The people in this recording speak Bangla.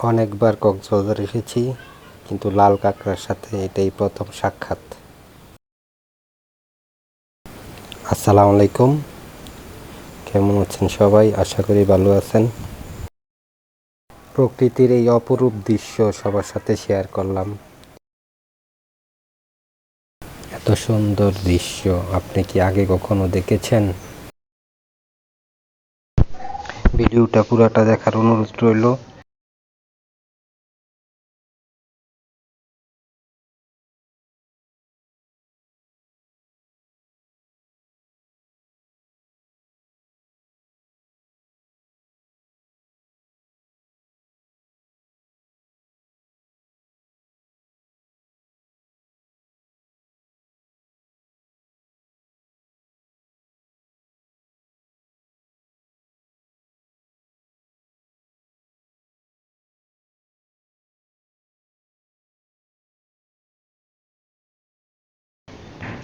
অনেকবার কক্সবাজার এসেছি কিন্তু লাল কাঁকড়ার সাথে এটাই প্রথম সাক্ষাৎ। আসসালামু আলাইকুম। কেমন আছেন সবাই? আশা করি ভালো আছেন। প্রকৃতির এই অপরূপ দৃশ্য সবার সাথে শেয়ার করলাম। এত সুন্দর দৃশ্য, আপনি কি আগে কখনো দেখেছেন? ভিডিওটা পুরাটা দেখার অনুরোধ রইল।